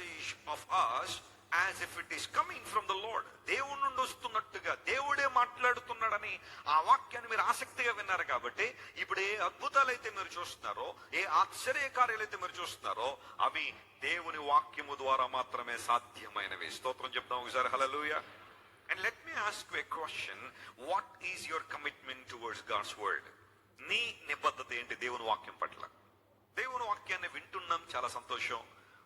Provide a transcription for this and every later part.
Message of us as if it is coming from the lord దేవుడి నుండి వస్తున్నట్టుగా దేవుడే మాట్లాడుతున్నాడని ఆ వాక్యాన్ని మీరు ఆసక్తిగా విన్నారు కాబట్టి ఇప్పుడు ఏ అద్భుతాలు అయితే మీరు చూస్తున్నారో ఏ ఆశ్చర్య కార్యాలైతే మీరు చూస్తున్నారో అవి దేవుని వాక్యము ద్వారా మాత్రమే సాధ్యమైనవి. స్తోత్రం చెప్దాం ఒకసారి. Hallelujah and let me ask a question what is your commitment towards God's world నీ నిబద్ధత ఏంటి? దేవుని వాక్యం పట్ల. దేవుని వాక్యాన్ని వింటున్నాం చాలా సంతోషం.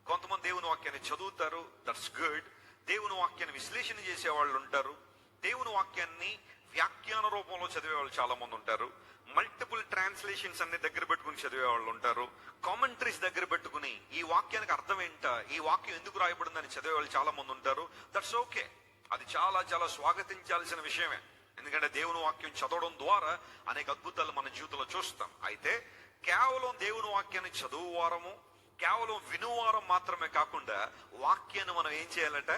కొంతమంది దేవుని వాక్యాన్ని చదువుతారు. దట్స్ గుడ్ దేవుని వాక్యాన్ని విశ్లేషణ చేసే వాళ్ళు ఉంటారు. దేవుని వాక్యాన్ని వ్యాఖ్యాన రూపంలో చదివే వాళ్ళు చాలా మంది ఉంటారు. మల్టిపుల్ ట్రాన్స్లేషన్స్ అన్ని దగ్గర పెట్టుకుని చదివే వాళ్ళు ఉంటారు. కామెంటరీస్ దగ్గర పెట్టుకుని ఈ వాక్యానికి అర్థం ఏంట? ఈ వాక్యం ఎందుకు రాయబడిందని చదివే వాళ్ళు చాలా మంది ఉంటారు. దట్స్ ఓకే అది చాలా చాలా స్వాగతించాల్సిన విషయమే. ఎందుకంటే దేవుని వాక్యం చదవడం ద్వారా అనేక అద్భుతాలు మన జీవితంలో చూస్తాం. అయితే కేవలం దేవుని వాక్యాన్ని చదువు వారము కేవలం వినువారం మాత్రమే కాకుండా వాక్యాన్ని మనం ఏం చేయాలంట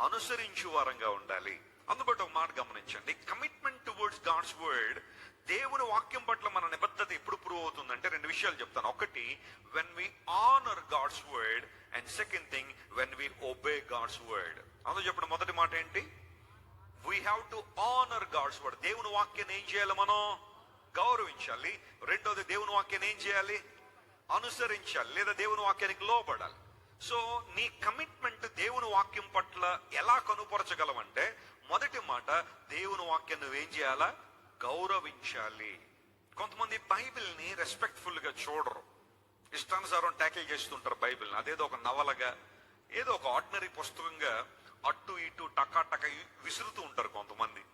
అనుసరించు వారంగా ఉండాలి. అందుబాటు ఒక మాట గమనించండి. కమిట్మెంట్ టువర్డ్స్ గాడ్స్ వర్డ్ దేవుని వాక్యం పట్ల మన నిబద్ధత ఎప్పుడు ప్రూవ్ అవుతుందంటే రెండు విషయాలు చెప్తాను. ఒకటి when we honour God's word and second thing when we obey God's word అందులో చెప్పిన మొదటి మాట ఏంటి? We have to honour God's word దేవుని వాక్యాన్ని ఏం చేయాలి మనం? గౌరవించాలి. రెండోది దేవుని వాక్యాన్ని ఏం చేయాలి? అనుసరించాలి లేదా దేవుని వాక్యానికి లోబడాలి. సో నీ కమిట్మెంట్ దేవుని వాక్యం పట్ల ఎలా కనుపరచగలవంటే మొదటి మాట దేవుని వాక్యం నువ్వేం చేయాలా? గౌరవించాలి. కొంతమంది బైబిల్ని రెస్పెక్ట్ఫుల్గా చూడరు. ఇష్టానుసారం ట్యాకిల్ చేస్తుంటారు బైబిల్ని. అదేదో ఒక నవలగా ఏదో ఒక ఆర్డినరీ పుస్తకంగా అటు ఇటు టకా టక విసురుతూ ఉంటారు కొంతమంది.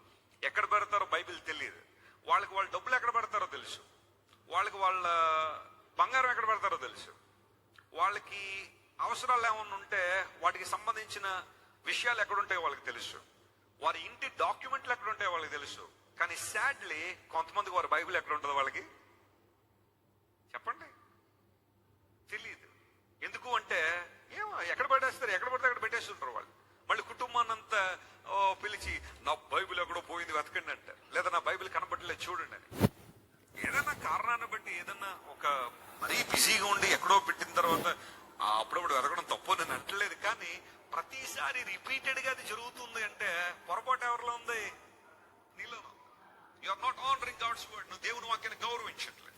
ఎక్కడ పెడతారో బైబిల్ తెలియదు. వాళ్ళకి వాళ్ళ డబ్బులు ఎక్కడ పెడతారో తెలుసు. వాళ్ళకి వాళ్ళ బంగారం ఎక్కడ పెడతారో తెలుసు. వాళ్ళకి అవసరాలు ఏమన్నా ఉంటే వాటికి సంబంధించిన విషయాలు ఎక్కడుంటాయో వాళ్ళకి తెలుసు. వారి ఇంటి డాక్యుమెంట్లు ఎక్కడుంటాయో వాళ్ళకి తెలుసు. కానీ సాడ్లీ కొంతమందికి వారి బైబిల్ ఎక్కడ ఉంటుందో వాళ్ళకి చెప్పండి తెలియదు ఎందుకు అంటే ఏమో ఎక్కడ పెట్టేస్తారు ఎక్కడ పడితే అక్కడ పెట్టేస్తుంటారు వాళ్ళు మళ్ళీ కుటుంబాన్ని అంతా ఓ, పిలిచి నా బైబిల్ ఎక్కడో పోయింది వెతకండి అంటారు లేదా నా బైబిల్ కనపడలేదు చూడండి అని ఏదైనా కారణాన్ని బట్టి ఏదన్నా ఒక మరీ బిజీగా ఉండి ఎక్కడో పెట్టిన తర్వాత ఆ అప్పుడప్పుడు వెతకడం తప్పు నేను అంటలేదు కానీ ప్రతిసారి రిపీటెడ్గా అది జరుగుతుంది అంటే పొరపాటు ఎవరిలో ఉంది? నీలో you are not honouring God's word నువ్వు దేవుని వాక్యాన్ని గౌరవించట్లేదు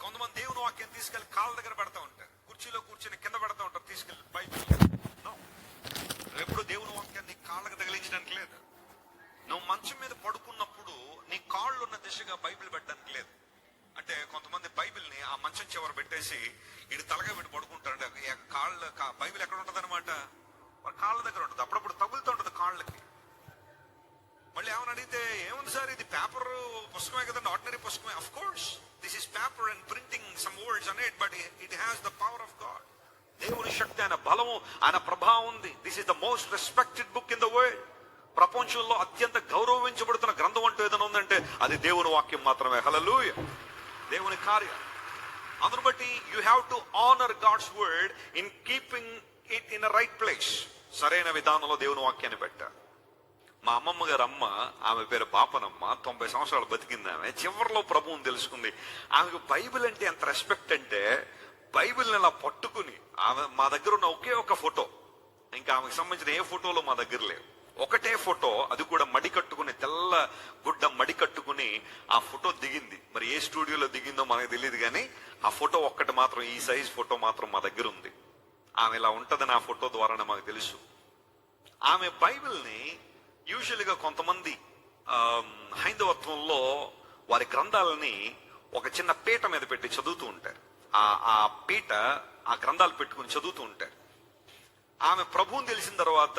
కొంతమంది దేవుని వాక్యాన్ని తీసుకెళ్ళి కాళ్ళ దగ్గర పెడతా ఉంటారు. కుర్చీలో కూర్చొని కింద పెడతా ఉంటారు తీసుకెళ్ళి బైబిల్ ఎప్పుడు దేవుని వాక్యాన్ని కాళ్ళకు తగిలించడానికి లేదు. నువ్వు మంచం మీద పడుకున్నప్పుడు నీ కాళ్ళు ఉన్న దిశగా బైబిల్ పెట్టడానికి లేదు. అంటే కొంతమంది బైబిల్ని ఆ మంచం చివర పెట్టేసి ఇటు తలగా పెట్టి పడుకుంటారు అంటే ఈ కాళ్ళ కా- బైబిల్ ఎక్కడ ఉంటుంది అనమాట కాళ్ళ దగ్గర ఉంటుంది. అప్పుడప్పుడు తగులుతూ ఉంటుంది కాళ్ళకి. మళ్ళీ ఏమని అడిగితే ఏముంది సార్ ఇది పేపర్ పుస్తకమే కదండి ordinary పుస్తకమే. Of course this is paper and printing some words on it but it has the power of God దేవుని శక్తి ఆయన బలము ఆయన ప్రభావం ఉంది. This is the most respected book in the world ప్రపంచంలో అత్యంత గౌరవించబడుతున్న గ్రంథం అంటూ ఏదైనా ఉందంటే అది దేవుని వాక్యం మాత్రమే. హలలుయ దేవుని కార్యం. అందును బట్టి you have to honour God's word in keeping it in right place సరైన విధానంలో దేవుని వాక్యాన్ని పెట్టారు మా అమ్మమ్మ గారు అమ్మ ఆమె పేరు పాపనమ్మ తొంభై సంవత్సరాలు బతికింది ఆమె. చివరిలో ప్రభువుని తెలుసుకుంది. ఆమెకు బైబిల్ అంటే ఎంత రెస్పెక్ట్ అంటే బైబిల్ని అలా పట్టుకుని ఆమె మా దగ్గర ఉన్న ఒకే ఒక ఫోటో. ఇంకా ఆమెకు సంబంధించిన ఏ ఫోటోలు మా దగ్గర లేవు. ఒకటే ఫోటో అది కూడా మడి కట్టుకుని తెల్ల గుడ్డ మడి కట్టుకుని ఆ ఫోటో దిగింది. మరి ఏ స్టూడియోలో దిగిందో మనకు తెలియదు కానీ ఆ ఫోటో ఒక్కటి మాత్రం ఈ సైజ్ ఫోటో మాత్రం మా దగ్గర ఉంది. ఆమె ఇలా ఉంటుందని ఆ ఫోటో ద్వారానే మాకు తెలుసు. ఆమె బైబిల్ని యూజువల్గా కొంతమంది హైందవత్వంలో వారి గ్రంథాలని ఒక చిన్న పీట మీద పెట్టి చదువుతూ ఉంటారు. ఆ ఆ పీట ఆ గ్రంథాలు పెట్టుకుని చదువుతూ ఉంటారు. ఆమె ప్రభువుని తెలిసిన తర్వాత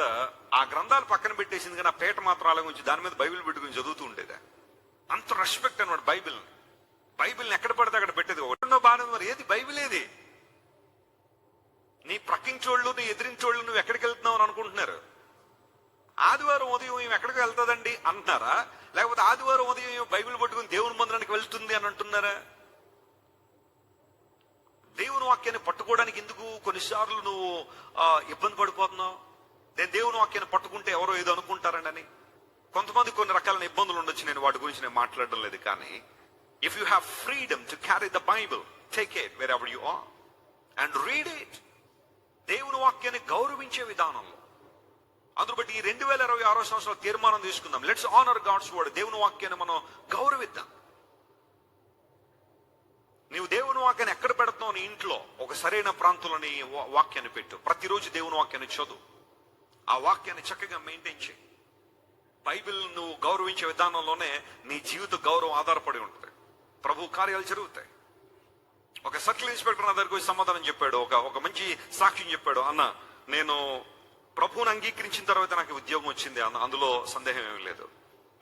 ఆ గ్రంథాలు పక్కన పెట్టేసింది కానీ ఆ పీట మాత్రం అలా ఉంచి దాని మీద బైబిల్ పెట్టుకుని చదువుతూ ఉండేది? అంత రెస్పెక్ట్ అనమాట బైబిల్ని. బైబిల్ని ఎక్కడ పడితే అక్కడ పెట్టేది ఒకటో. బాణం మరి? ఏది? బైబిల్ ఏది? నీ ప్రక్కించోళ్ళు నీ ఎదిరించోళ్ళు నువ్వు ఎక్కడికి వెళ్తున్నావు అని అనుకుంటున్నారు. ఆదివారం ఉదయం ఈమె ఎక్కడికి వెళ్తుందండి అంటున్నారా? లేకపోతే ఆదివారం ఉదయం ఈమె బైబిల్ పట్టుకుని దేవుని మందిరానికి వెళ్తుంది అని అంటున్నారా? దేవుని వాక్యాన్ని పట్టుకోవడానికి ఎందుకు కొన్నిసార్లు నువ్వు ఇబ్బంది పడిపోతున్నావు? నేను దేవుని వాక్యాన్ని పట్టుకుంటే ఎవరో ఏదో అనుకుంటారండి కొంతమంది కొన్ని రకాలైన ఇబ్బందులు ఉండొచ్చు నేను వాటి గురించి నేను మాట్లాడడం లేదు కానీ if you have freedom to carry the Bible take it wherever you are and read it దేవుని వాక్యాన్ని గౌరవించే విధానంలో. అందును బట్టి ఈ రెండు వేల ఇరవై ఆరో సంవత్సరం తీర్మానం తీసుకుందాం. లెట్స్ ఆనర్ గాడ్స్ వర్డ్ దేవుని వాక్యాన్ని మనం గౌరవిద్దాం. నీవు దేవుని వాక్యాన్ని ఎక్కడ పెడతావు? నీ ఇంట్లో. ఒక సరైన ప్రాంతంలోని వా- వాక్యాన్ని పెట్టు. ప్రతిరోజు దేవుని వాక్యాన్ని చదువు. ఆ వాక్యాన్ని చక్కగా మెయింటైన్ చేయి. బైబిల్ నువ్వు గౌరవించే విధానంలోనే నీ జీవిత గౌరవం ఆధారపడి ఉంటుంది. ప్రభు కార్యాలు జరుగుతాయి. ఒక సర్కిల్ ఇన్స్పెక్టర్ నా దగ్గరికి వచ్చి సమాధానం చెప్పాడు ఒక ఒక మంచి సాక్ష్యం చెప్పాడు అన్న నేను ప్రభువుని అంగీకరించిన తర్వాత నాకు ఉద్యోగం వచ్చింది అన్న అందులో సందేహం ఏమీ లేదు.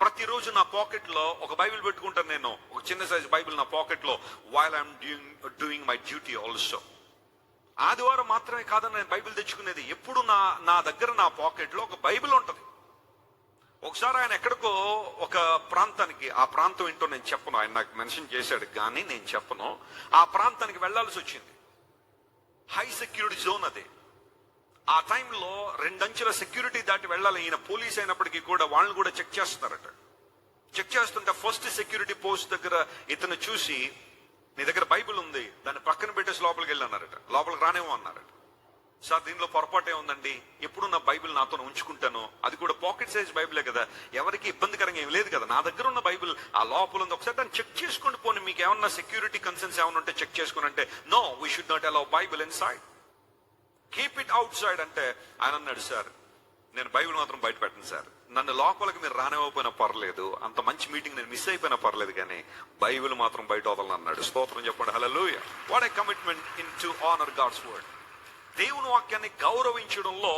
ప్రతిరోజు నా పాకెట్లో ఒక బైబిల్ పెట్టుకుంటాను నేను ఒక చిన్న సైజ్ బైబిల్ నా పాకెట్లో while I'm doing doing my duty also ఆదివారం మాత్రమే కాదని నేను బైబిల్ తెచ్చుకునేది ఎప్పుడు నా నా దగ్గర నా పాకెట్లో ఒక బైబిల్ ఉంటుంది. ఒకసారి ఆయన ఎక్కడికో ఒక ప్రాంతానికి ఆ ప్రాంతం ఏంటో నేను చెప్పను. ఆయన నాకు మెన్షన్ చేశాడు కానీ నేను చెప్పను. ఆ ప్రాంతానికి వెళ్ళాల్సి వచ్చింది. హై సెక్యూరిటీ జోన్ అది. ఆ టైంలో రెండంచెల సెక్యూరిటీ దాటి వెళ్ళాలి. ఈయన పోలీస్ అయినప్పటికీ కూడా వాళ్ళని కూడా చెక్ చేస్తున్నారట. చెక్ చేస్తుంటే ఫస్ట్ సెక్యూరిటీ పోస్ట్ దగ్గర ఇతను చూసి నీ దగ్గర బైబిల్ ఉంది. దాన్ని పక్కన పెట్టేసి లోపలికి వెళ్ళన్నారట లోపలికి రానేమో అన్నారట. సార్ దీనిలో పొరపాటే ఉందండి. ఎప్పుడు నా బైబిల్ నాతో ఉంచుకుంటాను? అది కూడా పాకెట్ సైజ్ బైబిలే కదా. ఎవరికి ఇబ్బందికరంగా ఏం లేదు కదా. నా దగ్గర ఉన్న బైబిల్ ఆ లోపల ఉంది. ఒకసారి దాన్ని చెక్ చేసుకోండి పోనీ మీకు ఏమన్నా సెక్యూరిటీ కన్సర్న్స్ ఏమైనా ఉంటే చెక్ చేసుకుని అంటే no we should not allow Bible inside keep it outside అంటే ఆయన అన్నాడు సార్ నేను బైబిల్ మాత్రం బయట పెట్టను సార్ నన్ను లోపలికి మీరు రానివ్వకపోయినా పర్లేదు. అంత మంచి మీటింగ్ నేను మిస్ అయిపోయినా పర్లేదు కానీ బైబిల్ మాత్రం బయట వదలను అన్నాడు. స్తోత్రం చెప్పండి. Hello what a commitment in to honour God's word దేవుని వాక్యాన్ని గౌరవించడంలో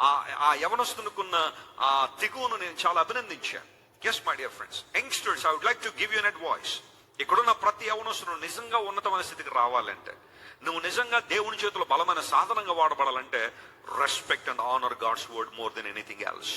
ఆ ఆ యవనస్తునుకున్న ఆ దిగువను నేను చాలా అభినందించాను. Yes my dear friends youngsters I would like to give you net voice ఇక్కడున్న ప్రతి యవనస్తును నిజంగా ఉన్నతమైన స్థితికి రావాలంటే నువ్వు నిజంగా దేవుని చేతులు బలమైన సాధనంగా వాడబడాలంటే respect and honour God's word more than anything else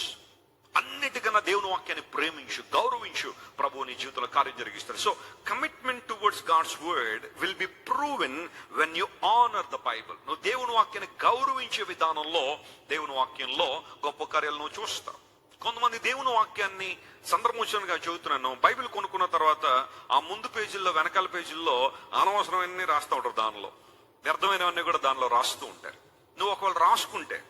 అన్నిటికన్నా దేవుని వాక్యాన్ని ప్రేమించు గౌరవించు ప్రభువు నీ జీవితంలో కార్యం జరిగిస్తారు. So commitment towards God's word will be proven when you honour the Bible నువ్వు దేవుని వాక్యాన్ని గౌరవించే విధానంలో దేవుని వాక్యంలో గొప్ప కార్యాలు నువ్వు చూస్తావు. కొంతమంది దేవుని వాక్యాన్ని సందర్భోచనగా చదువుతున్నాను. బైబిల్ కొనుక్కున్న తర్వాత ఆ ముందు పేజీల్లో వెనకాల పేజీల్లో అనవసరమైనవి రాస్తూ ఉంటారు దానిలో. వ్యర్థమైనవన్నీ కూడా దానిలో రాస్తూ ఉంటారు. నువ్వు ఒకవేళ రాసుకుంటే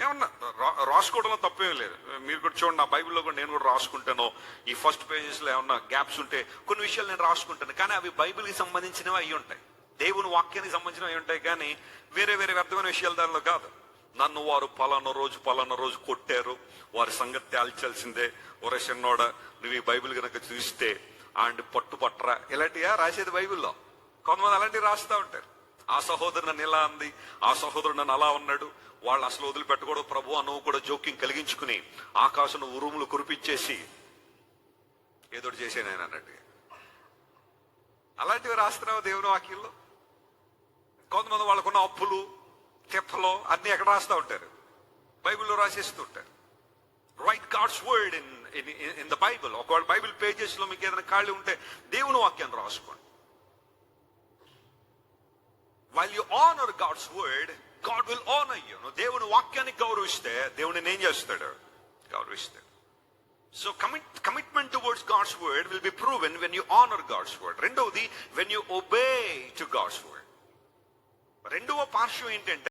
ఏమన్నా రా- రాసుకోవడంలో తప్పేం లేదు. మీరు కూడా చూడండి నా బైబిల్లో కూడా నేను కూడా రాసుకుంటాను. ఈ ఫస్ట్ పేజెస్లో ఏమన్నా గ్యాప్స్ ఉంటే కొన్ని విషయాలు నేను రాసుకుంటాను. కానీ అవి బైబిల్కి సంబంధించినవి అయి ఉంటాయి. దేవుని వాక్యానికి సంబంధించినవి అయి ఉంటాయి. కానీ వేరే వేరే వ్యర్థమైన విషయాలు దానిలో కాదు. నన్ను వారు పలానా రోజు పలానా రోజు కొట్టారు. వారి సంగతి తేల్చాల్సిందే. ఒరే చిన్నోడ నువ్వు ఈ బైబిల్ కనుక చూస్తే అండ్ పట్టుపట్టరా ఇలాంటివి ఇలాంటివా రాసేది బైబిల్లో. కొంతమంది అలాంటివి రాస్తా ఉంటారు. ఆ సహోదరు నన్ను ఇలా అంది. ఆ సహోదరుడు నన్ను అలా ఉన్నాడు. వాళ్ళు అసలు వదిలిపెట్టకూడదు ప్రభు నువ్వు కూడా జోక్యం కలిగించుకుని ఆకాశం ఉరుములు కురిపించేసి ఏదో చేసే చేసాను ఆయన అన్నట్టు. అలాంటివి రాస్తున్నావు దేవుని వాక్యంలో? కొంతమంది వాళ్ళకున్న అప్పులు తెప్పలు అన్ని ఎక్కడ రాస్తా ఉంటారు? బైబిల్లో రాసేస్తూ ఉంటారు. Write God's word in in the Bible ఒకవేళ బైబిల్ పేజెస్లో మీకు ఏదైనా ఖాళీ ఉంటే దేవుని వాక్యాన్ని రాసుకోండి. While you honour God's word God will honour you నువ్వు దేవుని వాక్యాన్ని గౌరవిస్తే దేవుని ఏం చేస్తాడు? గౌరవిస్తాడు so commit commitment towards God's word will be proven when you honour God's word రెండవది when you obey to God's word రెండవ పార్శ్వం ఏంటంటే